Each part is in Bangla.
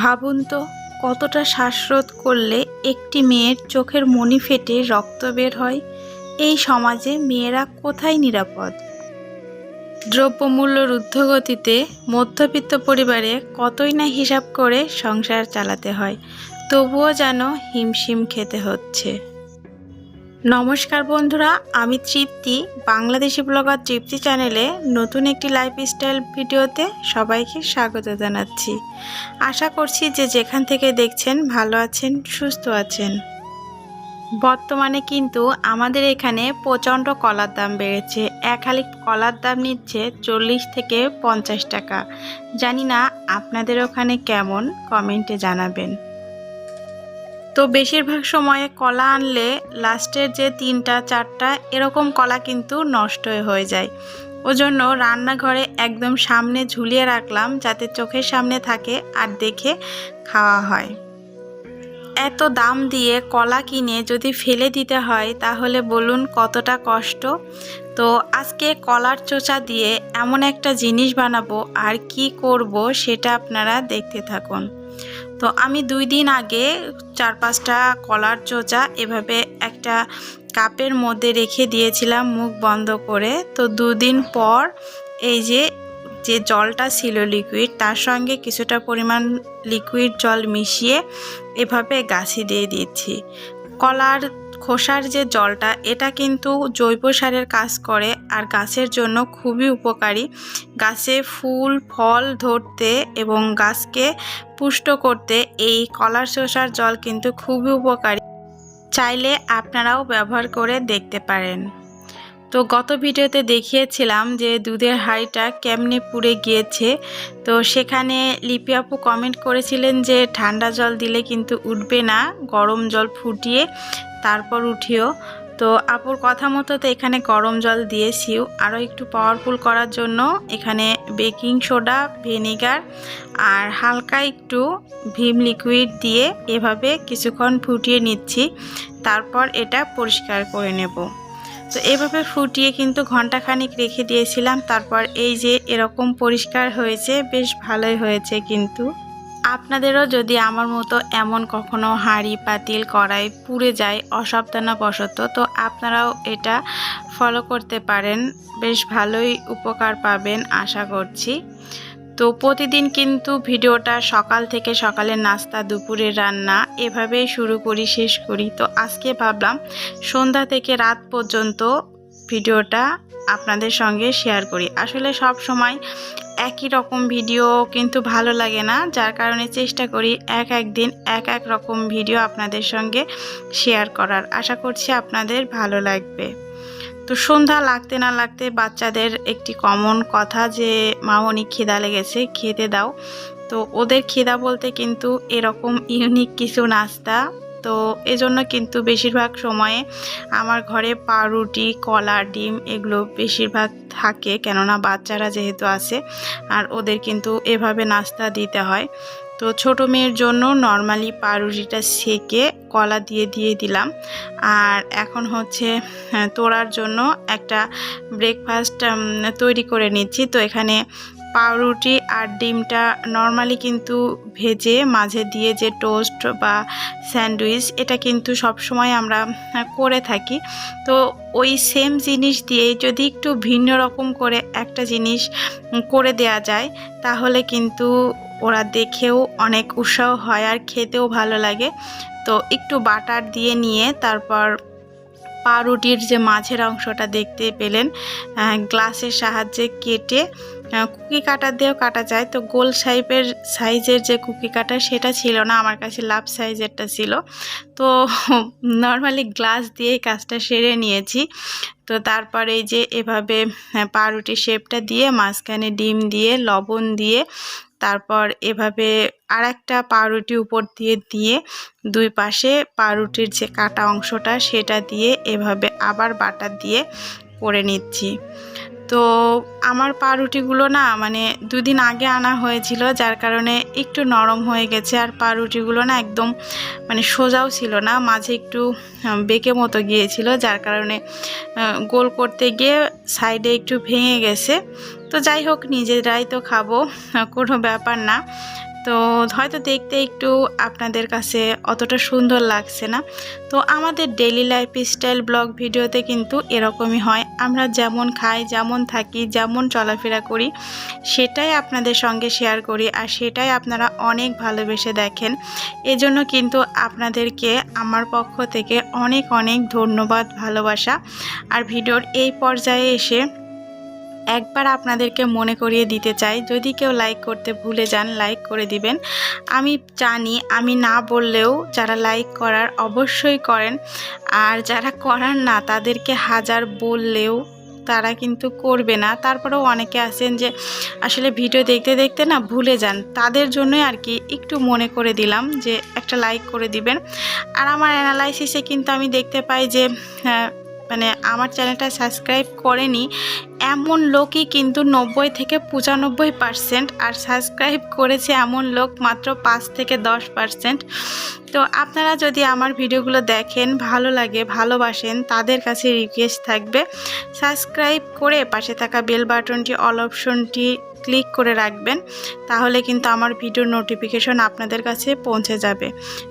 ভাবুন তো, কতটা শ্বাসরোধ করলে একটি মেয়ের চোখের মনি ফেটে রক্ত বের হয়? এই সমাজে মেয়েরা কোথায় নিরাপদ? দ্রব্যমূল্য রুদ্ধগতিতে মধ্যবিত্ত পরিবারে কতই না হিসাব করে সংসার চালাতে হয়, তবুও যেন হিমশিম খেতে হচ্ছে। নমস্কার বন্ধুরা, আমি তৃপ্তি, বাংলাদেশি ব্লগার তৃপ্তি চ্যানেলে নতুন একটি লাইফস্টাইল ভিডিওতে সবাইকে স্বাগত জানাচ্ছি। আশা করছি যে যেখান থেকে দেখছেন ভালো আছেন, সুস্থ আছেন। বর্তমানে কিন্তু আমাদের এখানে প্রচণ্ড কলার দাম বেড়েছে। এক হালি কলার দাম নিচ্ছে চল্লিশ থেকে পঞ্চাশ টাকা। জানি না আপনাদের ওখানে কেমন কমেন্টে জানাবেন। তো বেশিরভাগ সময়ে কলা আনলে লাস্টের যে তিনটা, চারটা, এরকম কলা কিন্তু নষ্ট হয়ে যায়। ওজন্য রান্নাঘরে একদম সামনে ঝুলিয়ে রাখলাম যাতে চোখের সামনে থাকে আর দেখে খাওয়া হয়। এত দাম দিয়ে কলা কিনে যদি ফেলে দিতে হয়, তাহলে বলুন কতটা কষ্ট? তো আজকে কলার চোচা দিয়ে এমন একটা জিনিস বানাবো আর কি করব সেটা আপনারা দেখতে থাকুন। তো আমি দুই দিন আগে চার পাঁচটা কলার চোচা এভাবে একটা কাপের মধ্যে রেখে দিয়েছিলাম মুখ বন্ধ করে। তো দুদিন পর এই যে যে জলটা ছিল লিকুইড তার সঙ্গে কিছুটা পরিমাণ লিকুইড জল মিশিয়ে এভাবে গাছে দিয়ে দিচ্ছি কলার খোসার যে জলটা, এটা কিন্তু জৈব সারের কাজ করে আর গাছের জন্য খুবই উপকারী। গাছে ফুল, ফল ধরতে এবং গাছকে পুষ্ট করতে এই কলার শসার জল কিন্তু খুবই উপকারী। চাইলে আপনারাও ব্যবহার করে দেখতে পারেন। তো গত ভিডিওতে দেখিয়েছিলাম যে দুধের হাঁড়িটা কেমনে পুড়ে গিয়েছে। তো সেখানে লিপি আপু কমেন্ট করেছিলেন যে ঠান্ডা জল দিলে কিন্তু উঠবে না, গরম জল ফুটিয়ে তারপর উঠিও। তো আপুর কথা মতো তো এখানে গরম জল দিয়েছিও আরও একটু পাওয়ারফুল করার জন্য এখানে বেকিং সোডা ভিনেগার আর হালকা একটু ভিম লিকুইড দিয়ে এভাবে কিছুক্ষণ ফুটিয়ে নিচ্ছি। তারপর এটা পরিষ্কার করে নেব। তো এভাবে ফুটিয়ে কিন্তু ঘন্টাখানিক রেখে দিয়েছিলাম। তারপর এই যে এরকম পরিষ্কার হয়েছে, বেশ ভালোই হয়েছে কিন্তু। আপনাদেরও যদি আমার মতো এমন কখনো হাঁড়ি, পাতিল, কড়াই পুড়ে যায় অসাবধানবশত, তো আপনারাও এটা ফলো করতে পারেন। বেশ ভালোই উপকার পাবেন, আশা করছি। তো প্রতিদিন কিন্তু ভিডিওটা সকাল থেকে সকালের নাস্তা, দুপুরের রান্না এভাবেই শুরু করি, শেষ করি। তো আজকে ভাবলাম সন্ধ্যা থেকে রাত পর্যন্ত ভিডিওটা আপনাদের সঙ্গে শেয়ার করি। আসলে সব সময় একই রকম ভিডিও কিন্তু ভালো লাগে না, যার কারণে চেষ্টা করি এক এক দিন এক এক রকম ভিডিও আপনাদের সঙ্গে শেয়ার করার। আশা করছি আপনাদের ভালো লাগবে। তো সন্ধ্যা লাগতে না লাগতে বাচ্চাদের একটি কমন কথা যে মামনি খিদা লেগেছে, খেতে দাও। তো ওদের খিদা বলতে কিন্তু এরকম ইউনিক কিছু নাস্তা। তো এজন্য কিন্তু বেশিরভাগ সময়ে আমার ঘরে পাউরুটি, কলা, ডিম এগুলো বেশিরভাগ থাকে। কেননা বাচ্চারা যেহেতু আছে, আর ওদের কিন্তু এভাবে নাস্তা দিতে হয়। তো ছোট মেয়ের জন্য নর্মালি পাউরুটিটা সেকে কলা দিয়ে দিয়ে দিলাম। আর এখন হচ্ছে হ্যাঁ, তোড়ার জন্য একটা ব্রেকফাস্ট তৈরি করে নিচ্ছি। তো এখানে পাউরুটি আর ডিমটা নর্মালি কিন্তু ভেজে মাঝে দিয়ে যে টোস্ট বা স্যান্ডউইচ এটা কিন্তু সব সময় আমরা করে থাকি। তো ওই সেম জিনিস দিয়েই যদি একটু ভিন্ন রকম করে একটা জিনিস করে দেয়া যায়, তাহলে কিন্তু ওরা দেখেও অনেক উৎসাহ হয় আর খেতেও ভালো লাগে। তো একটু বাটার দিয়ে নিয়ে তারপর পাউরুটির যে মাঝের অংশটা দেখতে পেলেন গ্লাসের সাহায্যে কেটে কুকি কাটার দিয়েও কাটা যায়। তো গোল সাইপের সাইজের যে কুকি কাটা সেটা ছিল না, আমার কাছে লাভ সাইজেরটা ছিল। তো নর্মালি গ্লাস দিয়েই কাজটা সেরে নিয়েছি। তো তারপরে এই যে এভাবে পাউরুটি শেপটা দিয়ে, মাঝখানে ডিম দিয়ে, লবণ দিয়ে, তারপর এভাবে আর একটা পাউরুটি উপর দিয়ে দিয়ে, দুই পাশে পাউরুটির যে কাটা অংশটা সেটা দিয়ে এভাবে আবার বাটার দিয়ে করে নিচ্ছি। তো আমার পাউরুটিগুলো না মানে দুদিন আগে আনা হয়েছিল, যার কারণে একটু নরম হয়ে গেছে আর পাউরুটিগুলো না একদম মানে সোজাও ছিল না, মাঝে একটু বেঁকে মতো গিয়েছিল, যার কারণে গোল করতে গিয়ে সাইডে একটু ভেঙে গেছে। তো যাই হোক, নিজেরাই তো খাব, কোনো ব্যাপার না। তো হয়তো দেখতে একটু আপনাদের কাছে অতটা সুন্দর লাগছে না। তো আমাদের ডেলি লাইফ স্টাইল ব্লগ ভিডিওতে কিন্তু এরকমই হয়। আমরা যেমন খাই, যেমন থাকি, যেমন চলাফেরা করি, সেটাই আপনাদের সঙ্গে শেয়ার করি আর সেটাই আপনারা অনেক ভালোবেসে দেখেন। এজন্য কিন্তু আপনাদেরকে আমার পক্ষ থেকে অনেক অনেক ধন্যবাদ, ভালোবাসা। আর ভিডিওর এই পর্যায়ে এসে একবার আপনাদেরকে মনে করিয়ে দিতে চাই। যদি কেউ লাইক করতে ভুলে যান লাইক করে দিবেন। আমি জানি আমি না বললেও যারা লাইক করার অবশ্যই করেন। আর যারা করার না তাদেরকে হাজার বললেও তারা কিন্তু করবে না। তারপরেও অনেকে আছেন যে আসলে ভিডিও দেখতে দেখতে না ভুলে যান। তাদের জন্যই আর কি একটু মনে করে দিলাম যে একটা লাইক করে দিবেন। আর আমার অ্যানালাইসিসে কিন্তু আমি দেখতে পাই যে হ্যাঁ, মানে আমার চ্যানেলটা সাবস্ক্রাইব করেনি। এমন লোকই কিন্তু নব্বই থেকে পঁচানব্বই পার্সেন্ট আর সাবস্ক্রাইব করেছে এমন লোক মাত্র পাঁচ থেকে দশ পার্সেন্ট। তো আপনারা যদি আমার ভিডিওগুলো দেখেন, ভালো লাগে, ভালোবাসেন, তাদের কাছে রিকোয়েস্ট থাকবে। সাবস্ক্রাইব করে পাশে থাকা বেল বাটনটি অল অপশনটি ক্লিক করে রাখবেন, তাহলে কিন্তু আমার ভিডিওর নোটিফিকেশন আপনাদের কাছে পৌঁছে যাবে।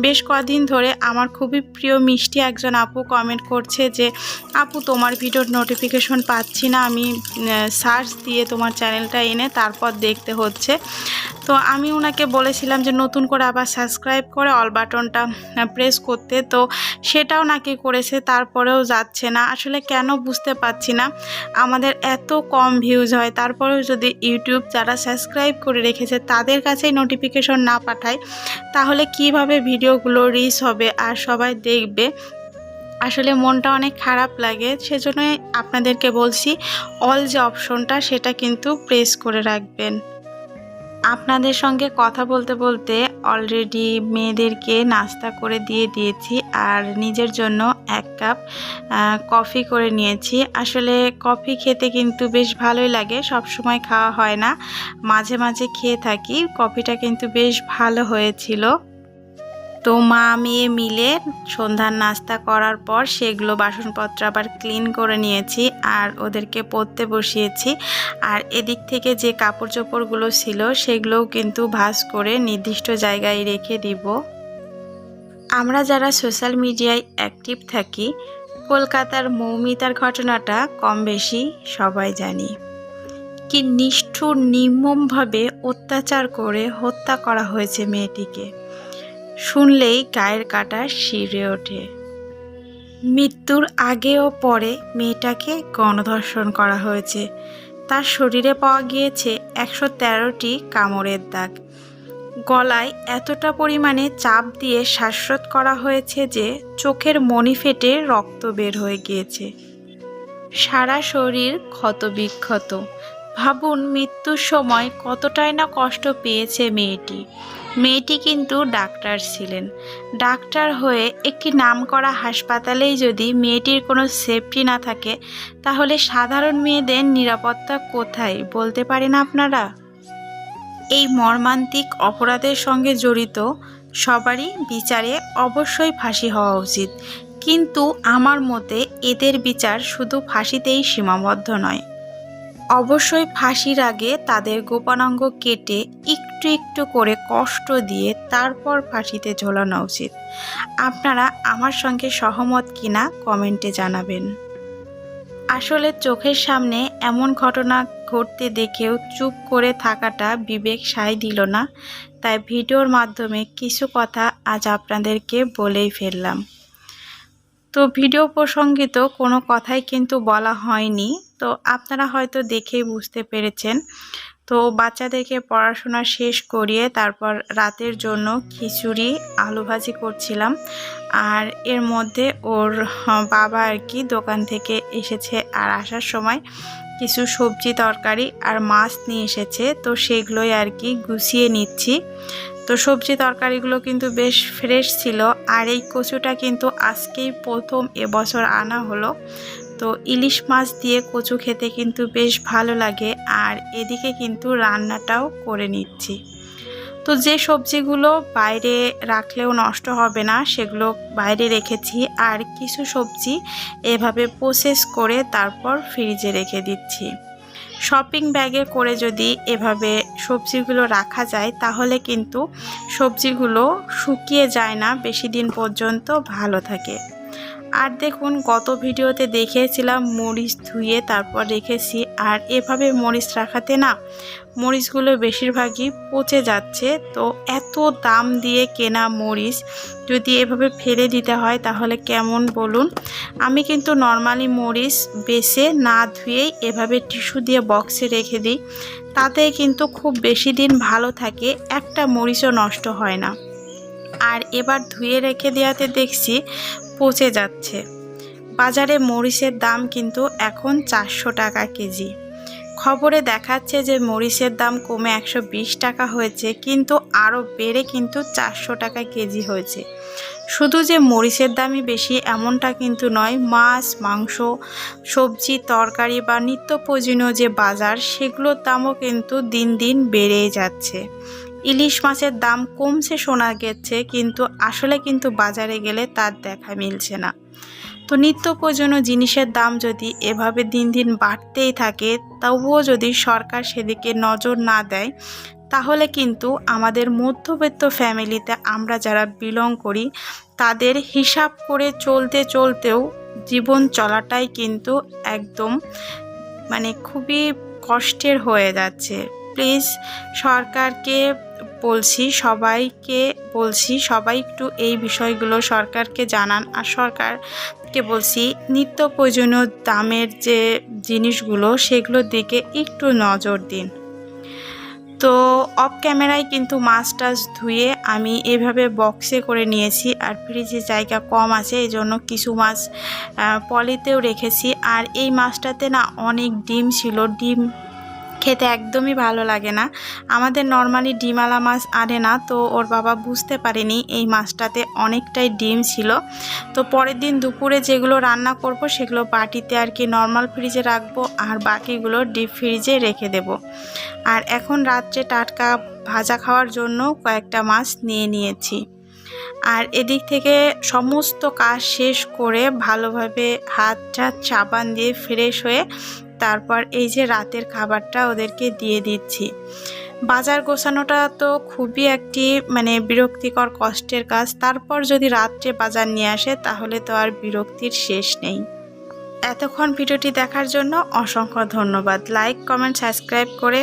বেশ কদিন ধরে আমার খুবই প্রিয় মিষ্টি একজন আপু কমেন্ট করছে যে, আপু, তোমার ভিডিওর নোটিফিকেশন পাচ্ছি না, আমি সার্চ দিয়ে তোমার চ্যানেলটা এনে তারপর দেখতে হচ্ছে। তো আমি ওনাকে বলেছিলাম যে, নতুন করে আবার সাবস্ক্রাইব করে অল বাটনটা প্রেস করতে। তো সেটাও নাকি করেছে, তারপরেও যাচ্ছে না। আসলে কেন বুঝতে পারছি না। আমাদের এত কম ভিউজ হয়, তারপরেও যদি ইউটিউব যারা সাবস্ক্রাইব করে রেখেছে, তাদের কাছেই নোটিফিকেশন না পাঠায়, তাহলে কীভাবে ভিডিওগুলো রিচ হবে আর সবাই দেখবে? আসলে মনটা অনেক খারাপ লাগে, সেজন্যই আপনাদেরকে বলছি অল যে অপশনটা সেটা কিন্তু প্রেস করে রাখবেন। আপনাদের সঙ্গে কথা বলতে বলতে অলরেডি মেয়েদেরকে নাস্তা করে দিয়ে দিয়েছি, আর নিজের জন্য এক কাপ কফি করে নিয়েছি। আসলে কফি খেতে কিন্তু বেশ ভালোই লাগে, সব সময় খাওয়া হয় না। মাঝে মাঝে খেয়ে থাকি কফিটা কিন্তু বেশ ভালো হয়েছিল। তো মা মেয়ে মিলে সন্ধ্যার নাস্তা করার পর সেগুলো বাসনপত্র আবার ক্লিন করে নিয়েছি আর ওদেরকে পরতে বসিয়েছি। আর এদিক থেকে যে কাপড় চোপড়গুলো ছিল সেগুলোও কিন্তু ভাস করে নির্দিষ্ট জায়গায় রেখে দিব। আমরা যারা সোশ্যাল মিডিয়ায় অ্যাক্টিভ থাকি, কলকাতার মৌমিতার ঘটনাটা কম বেশি সবাই জানি। কি নিষ্ঠুর, নির্মমভাবে অত্যাচার করে হত্যা করা হয়েছে মেয়েটিকে। শুনলেই গায়ের কাটা শিরে ওঠে। মৃত্যুর আগে ও পরে মেয়েটাকে গণধর্ষণ করা হয়েছে। তার শরীরে পাওয়া গিয়েছে একশো তেরোটি কামড়ের দাগ। গলায় এতটা পরিমাণে চাপ দিয়ে শ্বাসরোধ করা হয়েছে যে চোখের মণি ফেটে রক্ত বের হয়ে গিয়েছে। সারা শরীর ক্ষতবিক্ষত। ভাবুন মৃত্যুর সময় কতটাই না কষ্ট পেয়েছে মেয়েটি। মেয়েটি কিন্তু ডাক্তার ছিলেন। ডাক্তার হয়ে একটি নামকরা হাসপাতালেই যদি মেয়েটির কোনো সেফটি না থাকে, তাহলে সাধারণ মেয়েদের নিরাপত্তা কোথায় বলতে পারেন আপনারা? এই মর্মান্তিক অপরাধের সঙ্গে জড়িত সবারই বিচারে অবশ্যই ফাঁসি হওয়া উচিত। কিন্তু আমার মতে এদের বিচার শুধু ফাঁসিতেই সীমাবদ্ধ নয়। অবশ্যই ফাঁসির আগে তাদের গোপনাঙ্গ কেটে একটু একটু করে কষ্ট দিয়ে তারপর ফাঁসিতে ঝোলানো উচিত। আপনারা আমার সঙ্গে সহমত কিনা কমেন্টে জানাবেন। আসলে চোখের সামনে এমন ঘটনা ঘটতে দেখেও চুপ করে থাকাটা বিবেক সায় দিল না। তাই ভিডিওর মাধ্যমে কিছু কথা আজ আপনাদেরকে বলেই ফেললাম। তো ভিডিও প্রসঙ্গিত কোনো কথাই কিন্তু বলা হয়নি। তো আপনারা হয়তো দেখেই বুঝতে পেরেছেন। তো বাচ্চাদেরকে পড়াশোনা শেষ করিয়ে তারপর রাতের জন্য খিচুড়ি, আলু ভাজি করছিলাম। আর এর মধ্যে ওর বাবা আর কি দোকান থেকে এসেছে আর আসার সময় কিছু সবজি তরকারি আর মাছ নিয়ে এসেছে। তো সেগুলোই আর কি গুছিয়ে নিচ্ছি। তো সবজি তরকারিগুলো কিন্তু বেশ ফ্রেশ ছিল আর এই কচুটা কিন্তু আজকেই প্রথম এবছর আনা হলো। তো ইলিশ মাছ দিয়ে কচু খেতে কিন্তু বেশ ভালো লাগে আর এদিকে কিন্তু রান্নাটাও করে নিচ্ছি। তো যে সবজিগুলো বাইরে রাখলেও নষ্ট হবে না সেগুলো বাইরে রেখেছি আর কিছু সবজি এভাবে প্রসেস করে তারপর ফ্রিজে রেখে দিচ্ছি। শপিং ব্যাগে করে যদি এভাবে সবজিগুলো রাখা যায়, তাহলে কিন্তু সবজিগুলো শুকিয়ে যায় না, বেশি দিন পর্যন্ত ভালো থাকে। আর দেখুন, গত ভিডিওতে দেখিয়েছিলাম, মরিচ ধুয়ে তারপর রেখেছি আর এভাবে মরিচ রাখাতে না মরিচগুলো বেশিরভাগই পচে যাচ্ছে। তো এত দাম দিয়ে কেনা মরিচ যদি এভাবে ফেলে দিতে হয় তাহলে কেমন বলুন? আমি কিন্তু নর্মালি মরিচ বেছে না ধুয়েই এভাবে টিস্যু দিয়ে বক্সে রেখে দিই। তাতে কিন্তু খুব বেশি দিন ভালো থাকে, একটা মরিচও নষ্ট হয় না। আর এবার ধুয়ে রেখে দেওয়াতে দেখছি পচে যাচ্ছে। বাজারে মরিচের দাম কিন্তু এখন চারশো টাকা কেজি। খবরে দেখাচ্ছে যে মরিচের দাম কমে একশো বিশ টাকা হয়েছে, কিন্তু আরও বেড়ে কিন্তু চারশো টাকা কেজি হয়েছে। শুধু যে মরিচের দামই বেশি এমনটা কিন্তু নয়, মাছ, মাংস, সবজি, তরকারি বা নিত্য প্রয়োজনীয় যে বাজার, সেগুলোর দামও কিন্তু দিন দিন বেড়েই যাচ্ছে। ইলিশ মাছের দাম কমছে শোনা গেছে, কিন্তু আসলে কিন্তু বাজারে গেলে তার দেখা মিলছে না। তো নিত্য প্রয়োজনীয় জিনিসের দাম যদি এভাবে দিন দিন বাড়তেই থাকে, তবুও যদি সরকার সেদিকে নজর না দেয়, তাহলে কিন্তু আমাদের মধ্যবিত্ত ফ্যামিলিতে আমরা যারা বিলং করি, তাদের হিসাব করে চলতে চলতেও জীবন চলাটাই কিন্তু একদম মানে খুবই কষ্টের হয়ে যাচ্ছে। প্লিজ সরকারকে বলছি, সবাইকে বলছি, সবাই একটু এই বিষয়গুলো সরকারকে জানান। আর সরকারকে বলছি, নিত্য প্রয়োজনীয় দামের যে জিনিসগুলো, সেগুলোর দিকে একটু নজর দিন। তো অফ ক্যামেরায় কিন্তু মাছ টাছ ধুয়ে আমি এভাবে বক্সে করে নিয়েছি আর ফ্রিজে জায়গা কম আছে এই জন্য কিছু মাছ পলিতেও রেখেছি। আর এই মাছটাতে না অনেক ডিম ছিল, ডিম খেতে একদমই ভালো লাগে না। আমাদের নর্মালি ডিমালা মাছ আনে না, তো ওর বাবা বুঝতে পারেনি এই মাছটাতে অনেকটাই ডিম ছিল। তো পরের দিন দুপুরে যেগুলো রান্না করব, সেগুলো বাটিতে আর কি নর্মাল ফ্রিজে রাখব, আর বাকিগুলো ডিপ ফ্রিজে রেখে দেব। আর এখন রাত্রে টাটকা ভাজা খাওয়ার জন্য কয়েকটা মাছ নিয়ে নিয়েছি। আর এদিক থেকে সমস্ত কাজ শেষ করে ভালোভাবে হাত টাত সাবান দিয়ে ফ্রেশ হয়ে তারপর এই যে রাতের খাবারটা ওদেরকে দিয়ে দিচ্ছি। বাজার গোছানোটা তো খুবই একটি মানে বিরক্তিকর কষ্টের কাজ। তারপর যদি রাত্রে বাজার নিয়ে আসে, তাহলে তো আর বিরক্তির শেষ নেই। এতক্ষণ ভিডিওটি দেখার জন্য অসংখ্য ধন্যবাদ। লাইক, কমেন্ট, সাবস্ক্রাইব করে